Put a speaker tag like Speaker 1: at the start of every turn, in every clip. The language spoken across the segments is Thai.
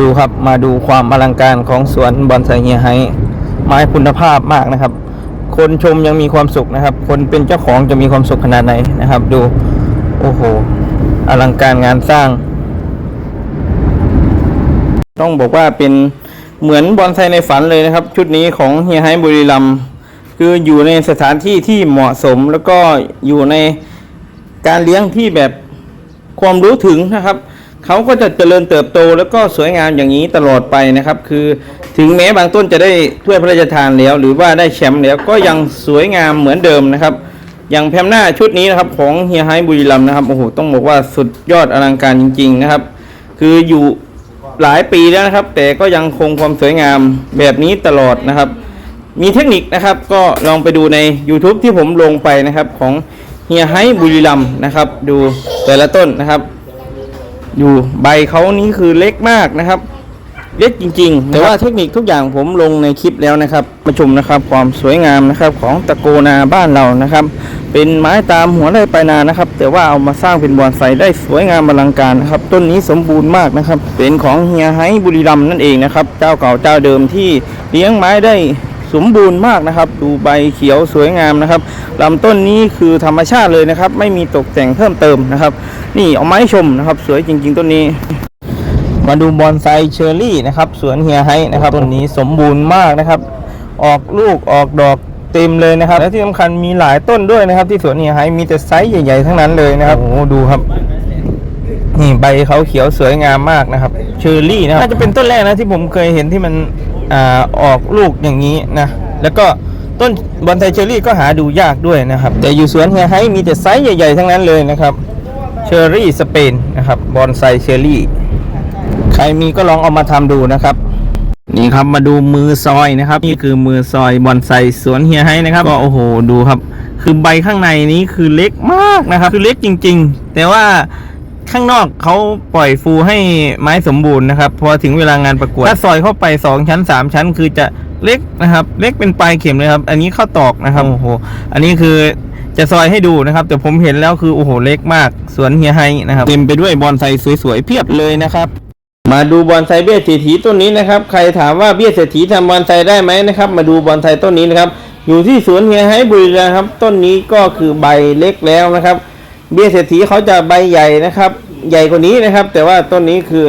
Speaker 1: ดูครับมาดูความอลังการของสวนบอนไซเฮียไฮไม้คุณภาพมากนะครับ คนชมยังมีความสุขนะครับ คนเป็นเจ้าของจะมีความสุขขนาดไหนนะครับ ดูโอ้โหอลังการงานสร้าง ต้องบอกว่าเป็นเหมือนบอนไซในฝันเลยนะครับ ชุดนี้ของเฮียไฮบุรีรัมคืออยู่ในสถานที่ที่เหมาะสมแล้วก็อยู่ในการเลี้ยงที่แบบความรู้ถึงนะครับ เขาก็จะเจริญเติบโตแล้วก็สวยงามอย่างนี้ตลอดไปนะครับ คือถึงแม้บางต้นจะได้ถ้วยพระราชทานแล้ว หรือว่าได้แชมป์แล้วก็ยังสวยงามเหมือนเดิมนะครับ อย่างแพมหน้าชุดนี้นะครับของเฮียไฮบุรีรัมนะครับโอ้โหต้องบอกว่าสุดยอดอลังการจริง ๆนะครับ คืออยู่หลายปีแล้วนะครับ แต่ก็ยังคงความสวยงามแบบนี้ตลอดนะครับ มีเทคนิคนะครับก็ลองไปดูใน YouTube ที่ผมลงไปนะครับของเฮียไฮบุรีรัมนะครับ ดูแต่ละต้นนะครับ อยู่ใบเขานี้คือเล็กมากนะครับ เล็กจริง ๆ แต่ว่าเทคนิคทุกอย่างผมลงในคลิปแล้วนะครับมาชมนะครับความสวยงามนะครับของตะโกนาบ้านเรานะครับ เป็นไม้ตามหัวไร่ปลายนานะครับ แต่ว่าเอามาสร้างเป็นบอนไซได้สวยงามอลังการนะครับ ต้นนี้สมบูรณ์มากนะครับ เป็นของเฮียไฮบุรีรัมนั่นเองนะครับ เจ้าเก่าเจ้าเดิมที่เลี้ยงไม้ได้ สมบูรณ์มากนะครับ ดูใบเขียวสวยงามนะครับลำต้นนี้คือธรรมชาติเลยนะครับ ไม่มีตกแต่งเพิ่มเติมนะครับ นี่เอาไม้ชมนะครับ สวยจริง ๆต้นนี้มาดูบอนไซเชอร์รี่นะครับ สวนเฮียไฮนะครับต้นนี้สมบูรณ์มากนะครับ ออกลูกออกดอกเต็มเลยนะครับ และที่สำคัญมีหลายต้นด้วยนะครับ ที่สวนเฮียไฮมีแต่ไซส์ใหญ่ๆทั้งนั้นเลยนะครับโอ้ดูครับ นี่ใบเขาเขียวสวยงามมากนะครับ เชอร์รี่นะครับน่าจะเป็นต้นแรกนะที่ผมเคยเห็นที่มัน อออกลูกอย่างนี้นะแล้วก็ต้นบอนไซเชอรี่ก็หาดูยากด้วยนะครับ แต่อยู่สวนเฮียไฮมีแต่ไซส์ใหญ่ๆทั้งนั้นเลยนะครับเชอรี่สเปนนะครับบอนไซเชอรี่ ใครมีก็ลองเอามาทำดูนะครับนี่ครับมาดูมือซอยนะครับ นี่คือมือซอยบอนไซสวนเฮียไฮนะครับก็โอ้โหดูครับ คือใบข้างในนี้คือเล็กมากนะครับ คือเล็กจริง ๆ แต่ว่า ข้างนอกเขาปล่อยฟูให้ไม้สมบูรณ์นะครับพอถึงเวลางานประกวด ถ้าซอยเข้าไป 2 ชั้น 3 ชั้น คือจะเล็กนะครับ เล็กเป็นปลายเข็มเลยครับ อันนี้เข้าตอกนะครับโอ้โหอันนี้คือจะซอยให้ดูนะครับ แต่ผมเห็นแล้วคือโอ้โหเล็กมากสวนเฮียไฮนะครับเต็มไปด้วยบอนไซสวยๆเพียบเลยนะครับ มาดูบอนไซเบี้ยเศรษฐีต้นนี้นะครับ ใครถามว่าเบี้ยเศรษฐีทำบอนไซได้ไหมนะครับ มาดูบอนไซต้นนี้นะครับ อยู่ที่สวนเฮียไฮบุรีรัมย์ครับ ต้นนี้ก็คือใบเล็กแล้วนะครับ เบี้ยเศรษฐีเขาจะใบใหญ่นะครับ ใหญ่กว่านี้นะครับ แต่ว่าต้นนี้คือ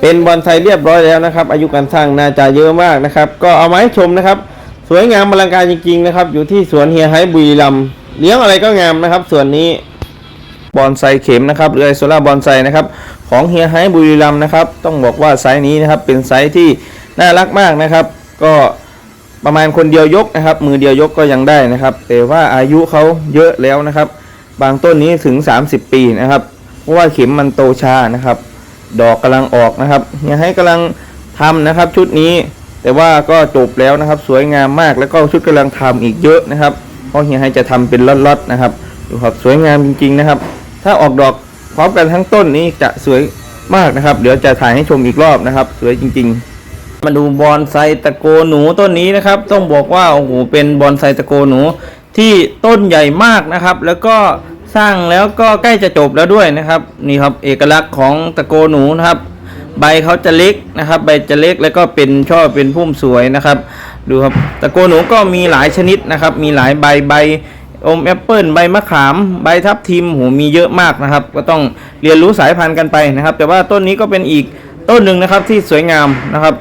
Speaker 1: เป็นบอนไซเรียบร้อยแล้วนะครับ อายุการสร้างน่าจะเยอะมากนะครับ ก็เอามาให้ชมนะครับ สวยงามอลังการจริงๆนะครับ อยู่ที่สวนเฮียไฮบุรีรัมเลี้ยงอะไรก็งามนะครับ ส่วนนี้บอนไซเข็มนะครับหรือไอโซล่าบอนไซนะครับของเฮียไฮบุรีรัมนะครับ ต้องบอกว่าไซส์นี้นะครับเป็นไซส์ที่น่ารักมากนะครับ ก็ประมาณคนเดียวยกนะครับ มือเดียวยกก็ยังได้นะครับ แต่ว่าอายุเขาเยอะแล้วนะครับ บางต้นนี้ถึง 30 ปีนะครับ เพราะว่าเข็มมันโตช้านะครับ ดอกกำลังออกนะครับเฮียไฮกำลังทำนะครับ ชุดนี้แต่ว่าก็จบแล้วนะครับ สวยงามมากแล้วก็ชุดกำลังทำอีกเยอะนะครับ เพราะเฮียไฮจะทำเป็นล็อตๆนะครับดูครับสวยงามจริง ๆนะครับ ถ้าออกดอกพร้อมกันทั้งต้นนี้จะสวยมากนะครับ เดี๋ยวจะถ่ายให้ชมอีกรอบนะครับ สวยจริง ๆ มาดูบอนไซตะโกหนูต้นนี้นะครับ ต้องบอกว่าโอ้โหเป็นบอนไซตะโกหนูที่ต้นใหญ่มากนะครับ แล้วก็ สร้างแล้วก็ใกล้จะจบแล้วด้วยนะครับนี่ครับเอกลักษณ์ของตะโกหนูนะครับ ใบเขาจะเล็กนะครับ ใบจะเล็กแล้วก็เป็นช่อเป็นพุ่มสวยนะครับ ดูครับตะโกหนูก็มีหลายชนิดนะครับ มีหลายใบใบอมแอปเปิลใบมะขามใบทับทิมโหมีเยอะมากนะครับ ก็ต้องเรียนรู้สายพันธุ์กันไปนะครับ แต่ว่าต้นนี้ก็เป็นอีกต้นหนึ่งนะครับที่สวยงามนะครับ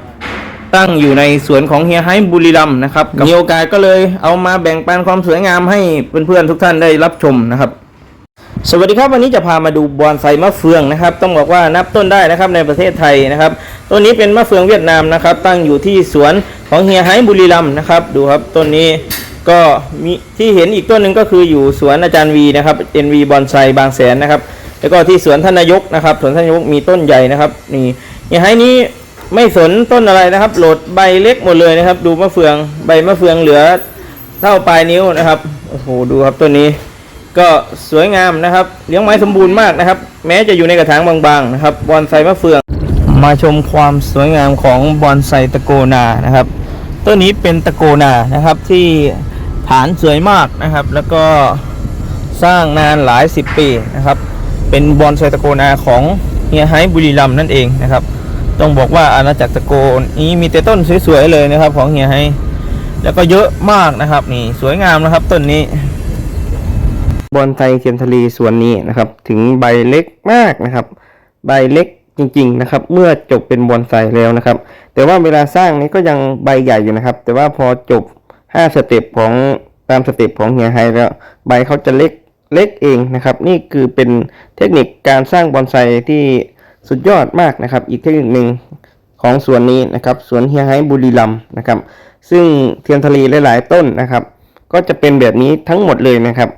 Speaker 1: ตั้งอยู่ในสวนของเฮียไฮบุรีรัมนะครับมีโอกาสก็เลยเอามาแบ่งปันความสวยงามให้เพื่อนๆทุกท่านได้รับชมนะครับ สวัสดีครับวันนี้จะพามาดูบอนไซมะเฟืองนะครับ ต้องบอกว่านับต้นได้นะครับในประเทศไทยนะครับต้นนี้เป็นมะเฟืองเวียดนามนะครับ ตั้งอยู่ที่สวนของเฮียไฮบุรีรัมนะครับ ดูครับต้นนี้ก็มีที่เห็นอีกต้นหนึ่งก็คืออยู่สวนอาจารย์วีนะครับ NV บอนไซบางแสนนะครับ แล้วก็ที่สวนท่านนายกนะครับสวนท่านนายกมีต้นใหญ่นะครับนี่เฮียไฮนี้ไม่สนต้นอะไรนะครับ โหลดใบเล็กหมดเลยนะครับ ดูมะเฟืองใบมะเฟืองเหลือเท่าปลายนิ้วนะครับโอ้โหดูครับต้นนี้ ก็สวยงามนะครับ เลี้ยงไม้สมบูรณ์มากนะครับ แม้จะอยู่ในกระถางบางๆนะครับบอนไซมะเฟือง มาชมความสวยงามของบอนไซตะโกนานะครับต้นนี้เป็นตะโกนานะครับที่ฐานสวยมากนะครับ แล้วก็สร้างนานหลายสิบปีนะครับ เป็นบอนไซตะโกนาของเฮียไฮบุรีรัมนั่นเองนะครับ ต้องบอกว่าอาณาจักรตะโกนี้มีแต่ต้นสวยๆเลยนะครับ ของเฮียไฮแล้วก็เยอะมากนะครับนี่สวยงามนะครับต้นนี้ บอนไซเทียนทะเลสวนนี้นะครับ ถึงใบเล็กมากนะครับ ใบเล็กจริงๆนะครับ เมื่อจบเป็นบอนไซแล้วนะครับ แต่ว่าเวลาสร้างนี้ก็ยังใบใหญ่อยู่นะครับ แต่ว่าพอจบ 5 สเต็ปของตามสเต็ปของเฮียไฮแล้วใบเขาจะเล็กเล็กเองนะครับ นี่คือเป็นเทคนิคการสร้างบอนไซที่สุดยอดมากนะครับ อีกเทคนิคหนึ่งของสวนนี้นะครับสวนเฮียไฮบุรีรัมนะครับ ซึ่งเทียนทะเลหลาย ๆ ต้นนะครับ ก็จะเป็นแบบนี้ทั้งหมดเลยนะครับ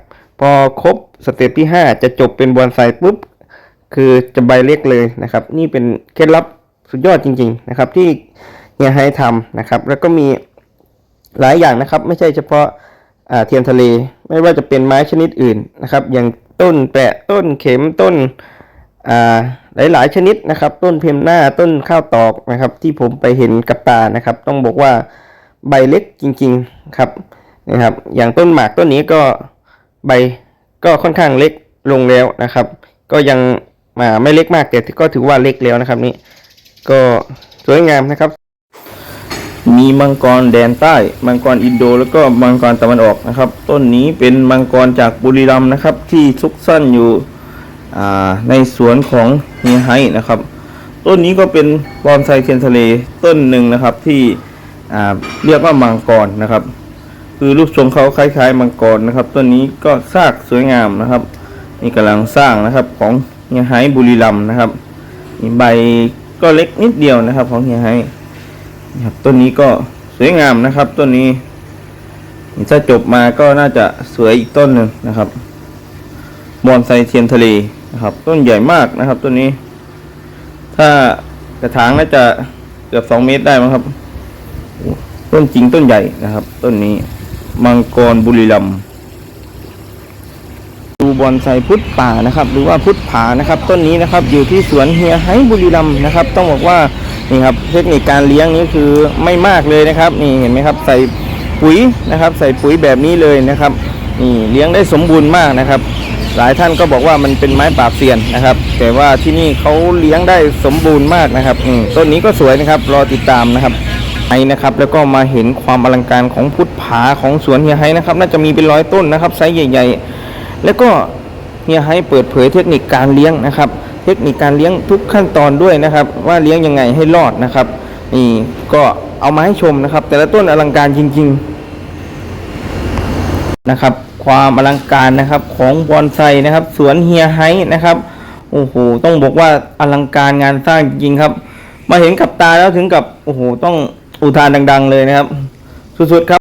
Speaker 1: พอครบสเต็ปที่ 5 จะจบเป็นบอนไซปุ๊บ คือจะใบเล็กเลยนะครับ นี่เป็นเคล็ดลับสุดยอดจริง ๆ นะครับ ที่เฮียไฮทำนะครับ แล้วก็มีหลายอย่างนะครับ ไม่ใช่เฉพาะเทียนทะเล ไม่ว่าจะเป็นไม้ชนิดอื่นนะครับ อย่างต้นแปะต้นเข็มต้นอ่าหลายๆชนิดนะครับ ต้นเพมหน้าต้นข้าวตอกนะครับ ที่ผมไปเห็นกับตานะครับ ต้องบอกว่าใบเล็กจริง ๆ ครับนะครับ อย่างต้นหมากต้นนี้ก็ ใบก็ค่อนข้างเล็กลงแล้วนะครับ ก็ยังมาไม่เล็กมากแต่ก็ถือว่าเล็กแล้วนะครับนี่ก็สวยงามนะครับ มีมังกรแดนใต้ มังกรอินโด แล้วก็มังกรตะวันออกนะครับ ต้นนี้เป็นมังกรจากบุรีรัมย์นะครับ ที่ซุกซ่อนอยู่ในสวนของเฮียไฮนะครับ ต้นนี้ก็เป็นบอนไซเทียนทะเลต้นหนึ่งนะครับที่เรียกว่ามังกรนะครับ คือรูปทรงเขาคล้ายๆมังกรนะครับ ต้นนี้ก็ซากสวยงามนะครับนี่กำลังสร้างนะครับของเฮียไฮบุรีรัมนะครับใบก็เล็กนิดเดียวนะครับ ของเฮียไฮนะครับต้นนี้ก็สวยงามนะครับ ต้นนี้ถ้าจบมาก็น่าจะสวยอีกต้นหนึ่งนะครับบอนไซเทียนทะเลนะครับ ต้นใหญ่มากนะครับต้นนี้ ถ้ากระถางน่าจะเกือบสองเมตรได้มั้งครับ ต้นจริงต้นใหญ่นะครับ ต้นนี้ มังกรบุรีรัมดูบอนไซพุทธป่านะครับ หรือว่าพุทธผานะครับ ต้นนี้นะครับอยู่ที่สวนเฮียไฮบุรีรัมนะครับ ต้องบอกว่านี่ครับเทคนิคการเลี้ยงนี้คือไม่มากเลยนะครับ นี่เห็นไหมครับ ใส่ปุ๋ยนะครับ ใส่ปุ๋ยแบบนี้เลยนะครับนี่เลี้ยงได้สมบูรณ์มากนะครับ หลายท่านก็บอกว่ามันเป็นไม้ปราบเซียนนะครับ แต่ว่าที่นี่เขาเลี้ยงได้สมบูรณ์มากนะครับต้นนี้ก็สวยนะครับ รอติดตามนะครับ ไฮนะครับแล้วก็มาเห็นความอลังการของพุทธผาของสวนเฮียไฮนะครับน่าจะมีเป็นร้อยต้นนะครับไซส์ใหญ่ ๆ แล้วก็เฮียให้เปิดเผยเทคนิคการเลี้ยงนะครับ เทคนิคการเลี้ยงทุกขั้นตอนด้วยนะครับ ว่าเลี้ยงยังไงให้รอดนะครับนี่ก็เอามาให้ชมนะครับ แต่ละต้นอลังการจริง ๆนะครับ ความอลังการนะครับของบอนไซนะครับ สวนเฮียไฮนะครับโอ้โหต้องบอกว่าอลังการงานสร้างจริงครับ มาเห็นกับตาแล้วถึงกับโอ้โหต้อง อุทานดัง ๆ เลยนะครับ สุดๆครับ